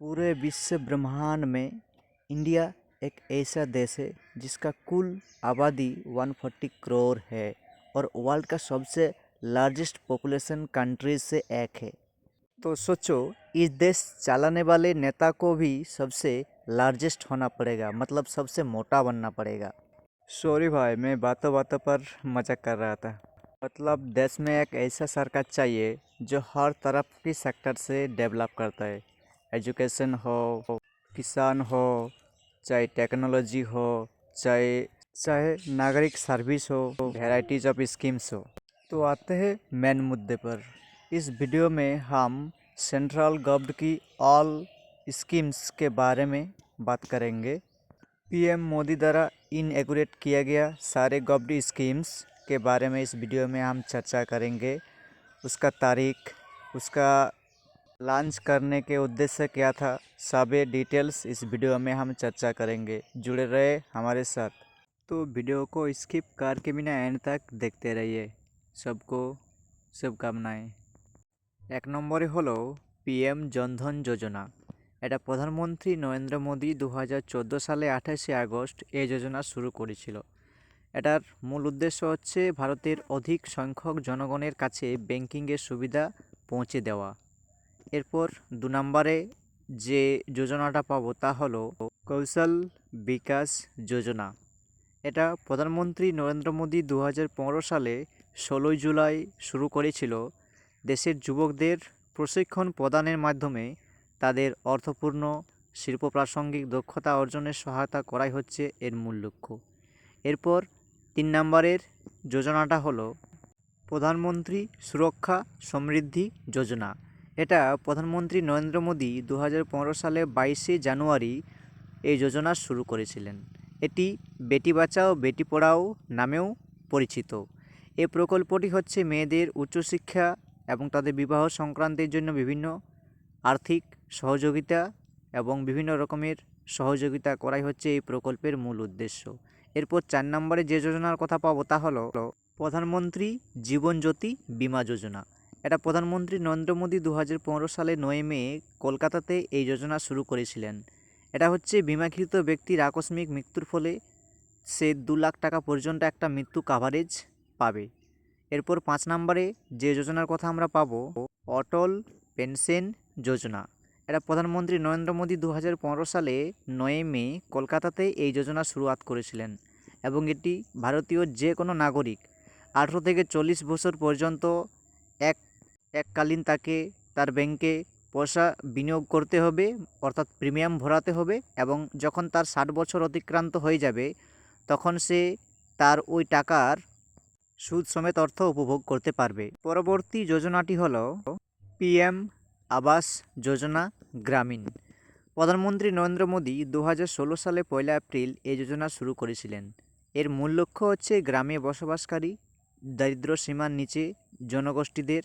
पूरे विश्व ब्रह्मांड में इंडिया एक ऐसा देश है जिसका कुल आबादी 140 करोड़ है और वर्ल्ड का सबसे लार्जेस्ट पॉपुलेशन कंट्रीज़ से एक है। तो सोचो, इस देश चलाने वाले नेता को भी सबसे लार्जेस्ट होना पड़ेगा मतलब सबसे मोटा बनना पड़ेगा। सॉरी भाई, मैं बातों बातों पर मज़ाक कर रहा था। मतलब देश में एक ऐसा सरकार चाहिए जो हर तरफ़ की सेक्टर से डेवलप करता है। एजुकेशन हो, किसान हो, चाहे टेक्नोलॉजी हो, चाहे चाहे नागरिक सर्विस हो वेराइटीज ऑफ़ स्कीम्स हो। तो आते हैं मेन मुद्दे पर। इस वीडियो में हम सेंट्रल गवर्नमेंट की ऑल स्कीम्स के बारे में बात करेंगे। पीएम मोदी द्वारा इनएगुरेट किया गया सारे गवर्नमेंट स्कीम्स के बारे में इस वीडियो में हम चर्चा करेंगे। उसका तारीख, उसका लॉन्च करने के उद्देश्य क्या था सभी डिटेल्स इस वीडियो में हम चर्चा करेंगे जुड़े रहे हमारे साथ तो वीडियो को स्किप करके बिना एंड तक देखते रहिए सबको শুভকামনায় এক নম্বরে হলো পিএম জনধন যোজনা এটা প্রধানমন্ত্রী নরেন্দ্র মোদী দু সালে আঠাশে আগস্ট এই যোজনা শুরু করেছিল এটার মূল উদ্দেশ্য হচ্ছে ভারতের অধিক সংখ্যক জনগণের কাছে ব্যাংকিংয়ের সুবিধা পৌঁছে দেওয়া এরপর দু নম্বরে যে যোজনাটা পাবো তা হলো কৌশল বিকাশ যোজনা। এটা প্রধানমন্ত্রী নরেন্দ্র মোদী দু হাজার পনেরো সালে ষোলোই জুলাই শুরু করেছিল। দেশের যুবকদের প্রশিক্ষণ প্রদানের মাধ্যমে তাদের অর্থপূর্ণ শিল্প প্রাসঙ্গিক দক্ষতা অর্জনের সহায়তা করাই হচ্ছে এর মূল লক্ষ্য। এরপর তিন নম্বরের যোজনাটা হলো প্রধানমন্ত্রী সুরক্ষা সমৃদ্ধি যোজনা। এটা প্রধানমন্ত্রী নরেন্দ্র মোদী দু হাজার পনেরো সালে বাইশে জানুয়ারি এই যোজনা শুরু করেছিলেন। এটি বেটি বাঁচাও, বেটি পড়াও নামেও পরিচিত। এই প্রকল্পটি হচ্ছে মেয়েদের উচ্চশিক্ষা এবং তাদের বিবাহ সংক্রান্তের জন্য বিভিন্ন আর্থিক সহযোগিতা এবং বিভিন্ন রকমের সহযোগিতা করাই হচ্ছে এই প্রকল্পের মূল উদ্দেশ্য। এরপর চার নম্বরে যে যোজনার কথা পাবো তা হলো, প্রধানমন্ত্রী জীবন জ্যোতি বিমা যোজনা। এটা প্রধানমন্ত্রী নরেন্দ্র মোদী দু হাজার পনেরো সালে নয় মে কলকাতাতে এই যোজনা শুরু করেছিলেন। এটা হচ্ছে বিমাকৃত ব্যক্তির আকস্মিক মৃত্যুর ফলে সে দু লাখ টাকা পর্যন্ত একটা মৃত্যু কাভারেজ পাবে। এরপর পাঁচ নম্বরে যে যোজনার কথা আমরা পাবো, অটল পেনশন যোজনা। এটা প্রধানমন্ত্রী নরেন্দ্র মোদী দু হাজার পনেরো সালে নয় মে কলকাতাতে এই যোজনা শুরুয়াত করেছিলেন এবং এটি ভারতীয় যে কোনো নাগরিক আঠেরো থেকে চল্লিশ বছর পর্যন্ত এক এককালীন তাকে তার ব্যাংকে পয়সা বিনিয়োগ করতে হবে, অর্থাৎ প্রিমিয়াম ভরাতে হবে এবং যখন তার ষাট বছর অতিক্রান্ত হয়ে যাবে, তখন সে তার ওই টাকার সুদ সমেত অর্থ উপভোগ করতে পারবে। পরবর্তী যোজনাটি হল পিএম আবাস যোজনা গ্রামীণ। প্রধানমন্ত্রী নরেন্দ্র মোদী দু হাজার ষোলো সালে পয়লা এপ্রিল এই যোজনা শুরু করেছিলেন। এর মূল লক্ষ্য হচ্ছে গ্রামে বসবাসকারী দারিদ্র সীমার নিচে জনগোষ্ঠীদের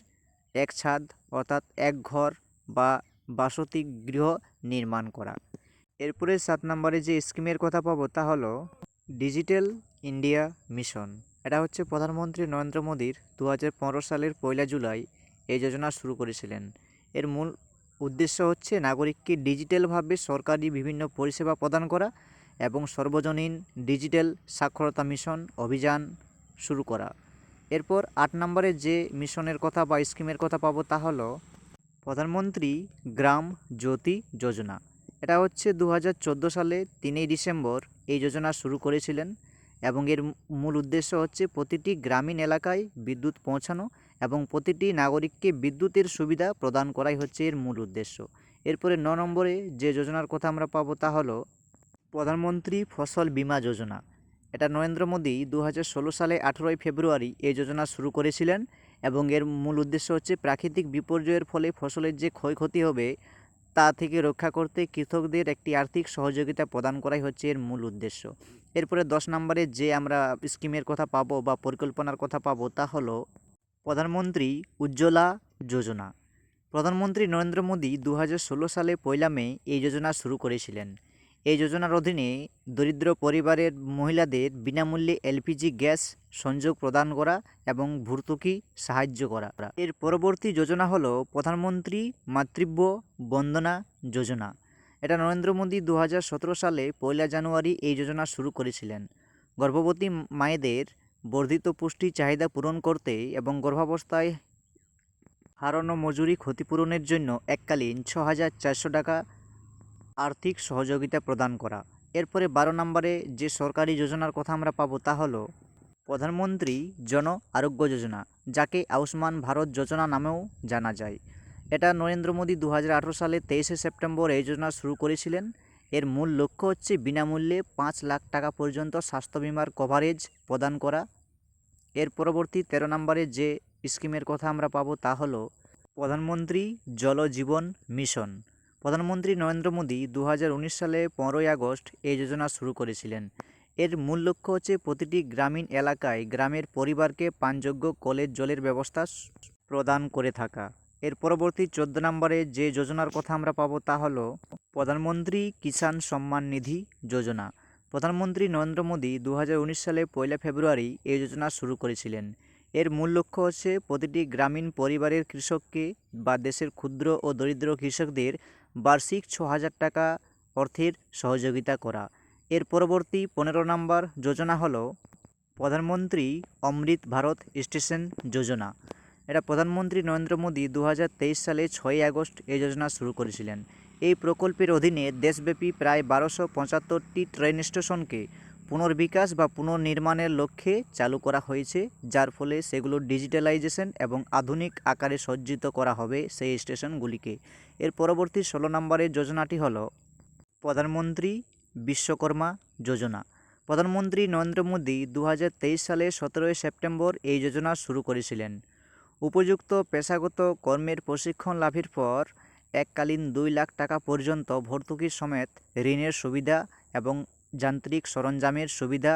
এক ছাদ, অর্থাৎ এক ঘর বা বাসতি গৃহ নির্মাণ করা। এরপরে সাত নম্বরে যে স্কিমের কথা পাবো তা হলো ডিজিটাল ইন্ডিয়া মিশন। এটা হচ্ছে প্রধানমন্ত্রী নরেন্দ্র মোদীর দু হাজার পনেরো সালের পয়লা জুলাই এই যোজনা শুরু করেছিলেন। এর মূল উদ্দেশ্য হচ্ছে নাগরিককে ডিজিটালভাবে সরকারি বিভিন্ন পরিষেবা প্রদান করা এবং সর্বজনীন ডিজিটাল সাক্ষরতা মিশন অভিযান শুরু করা। এরপর আট নম্বরে যে মিশনের কথা বা স্কিমের কথা পাবো তা হলো প্রধানমন্ত্রী গ্রাম জ্যোতি যোজনা। এটা হচ্ছে দু হাজার চোদ্দ সালে তিনই ডিসেম্বর এই যোজনা শুরু করেছিলেন এবং এর মূল উদ্দেশ্য হচ্ছে প্রতিটি গ্রামীণ এলাকায় বিদ্যুৎ পৌঁছানো এবং প্রতিটি নাগরিককে বিদ্যুতের সুবিধা প্রদান করাই হচ্ছে এর মূল উদ্দেশ্য। এরপরে ন নম্বরে যে যোজনার কথা আমরা পাবো তা হলো প্রধানমন্ত্রী ফসল বীমা যোজনা। এটা নরেন্দ্র মোদী দু হাজার ষোলো সালে আঠেরোই ফেব্রুয়ারি এই যোজনা শুরু করেছিলেন এবং এর মূল উদ্দেশ্য হচ্ছে প্রাকৃতিক বিপর্যয়ের ফলে ফসলের যে ক্ষয়ক্ষতি হবে তা থেকে রক্ষা করতে কৃষকদের একটি আর্থিক সহযোগিতা প্রদান করাই হচ্ছে এর মূল উদ্দেশ্য। এরপরে দশ নম্বরে যে আমরা স্কিমের কথা পাবো বা পরিকল্পনার কথা পাবো তা হলো প্রধানমন্ত্রী উজ্জ্বলা যোজনা। প্রধানমন্ত্রী নরেন্দ্র মোদী দু হাজার ষোলো সালে পয়লা মে এই যোজনা শুরু করেছিলেন। এই যোজনার অধীনে দরিদ্র পরিবারের মহিলাদের বিনামূল্যে এলপিজি গ্যাস সংযোগ প্রদান করা এবং ভর্তুকি সাহায্য করা। এর পরবর্তী যোজনা হলো প্রধানমন্ত্রী মাতৃব্য বন্দনা যোজনা। এটা নরেন্দ্র মোদী দু হাজার সতেরো সালে পয়লা জানুয়ারি এই যোজনা শুরু করেছিলেন। গর্ভবতী মায়েদের বর্ধিত পুষ্টি চাহিদা পূরণ করতে এবং গর্ভাবস্থায় হারানো মজুরি ক্ষতিপূরণের জন্য এককালীন ছ হাজার চারশো টাকা আর্থিক সহযোগিতা প্রদান করা। এরপরে বারো নম্বরে যে সরকারি যোজনার কথা আমরা পাবো তা হলো, প্রধানমন্ত্রী জন আরোগ্য যোজনা, যাকে আয়ুষ্মান ভারত যোজনা নামেও জানা যায়। এটা নরেন্দ্র মোদী দু হাজার আঠেরো সালে তেইশে সেপ্টেম্বর এই যোজনা শুরু করেছিলেন। এর মূল লক্ষ্য হচ্ছে বিনামূল্যে পাঁচ লাখ টাকা পর্যন্ত স্বাস্থ্য বিমার কভারেজ প্রদান করা। এর পরবর্তী তেরো নম্বরে যে স্কিমের কথা আমরা পাবো তা হলো, প্রধানমন্ত্রী জল জীবন মিশন। প্রধানমন্ত্রী নরেন্দ্র মোদী দু হাজার উনিশ সালে পনেরোই আগস্ট এই যোজনা শুরু করেছিলেন। এর মূল লক্ষ্য হচ্ছে প্রতিটি গ্রামীণ এলাকায় গ্রামের পরিবারকে পানযোগ্য কলের জলের ব্যবস্থা প্রদান করে থাকা। এর পরবর্তী চোদ্দ নম্বরে যে যোজনার কথা আমরা পাবো তা হলো প্রধানমন্ত্রী কিষাণ সম্মান নিধি যোজনা। প্রধানমন্ত্রী নরেন্দ্র মোদী দু হাজার উনিশ সালে পয়লা ফেব্রুয়ারি এই যোজনা শুরু করেছিলেন। এর মূল লক্ষ্য হচ্ছে প্রতিটি গ্রামীণ পরিবারের কৃষককে বা দেশের ক্ষুদ্র ও দরিদ্র কৃষকদের বার্ষিক ছ হাজার টাকা অর্থের সহযোগিতা করা। এর পরবর্তী পনেরো নম্বর যোজনা হলো প্রধানমন্ত্রী অমৃত ভারত স্টেশন যোজনা। এটা প্রধানমন্ত্রী নরেন্দ্র মোদী দু হাজার তেইশ সালে ছয়ই আগস্ট এই যোজনা শুরু করেছিলেন। এই প্রকল্পের অধীনে দেশব্যাপী প্রায় বারোশো পঁচাত্তরটি ট্রেন স্টেশনকে পুনর্বিকাশ বা পুনর্নির্মাণের লক্ষ্যে চালু করা হয়েছে, যার ফলে সেগুলো ডিজিটালাইজেশন এবং আধুনিক আকারে সজ্জিত করা হবে সেই স্টেশনগুলিকে। এর পরবর্তী ষোলো নম্বরের যোজনাটি হল প্রধানমন্ত্রী বিশ্বকর্মা যোজনা। প্রধানমন্ত্রী নরেন্দ্র মোদী দু হাজার তেইশ সালে সতেরোই সেপ্টেম্বর এই যোজনা শুরু করেছিলেন। উপযুক্ত পেশাগত কর্মের প্রশিক্ষণ লাভের পর এককালীন দুই লাখ টাকা পর্যন্ত ভর্তুকি সমেত ঋণের সুবিধা এবং যান্ত্রিক সরঞ্জামের সুবিধা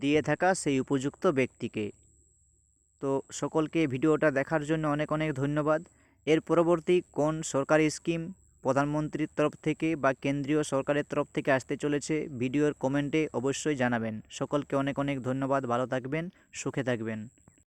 দিয়ে থাকা সেই উপযুক্ত ব্যক্তিকে। তো সকলকে ভিডিওটা দেখার জন্য অনেক অনেক ধন্যবাদ। এর পরবর্তী কোন সরকারি স্কিম প্রধানমন্ত্রীর তরফ থেকে বা কেন্দ্রীয় সরকারের তরফ থেকে আসতে চলেছে ভিডিওর কমেন্টে অবশ্যই জানাবেন। সকলকে অনেক অনেক ধন্যবাদ। ভালো থাকবেন, সুখে থাকবেন।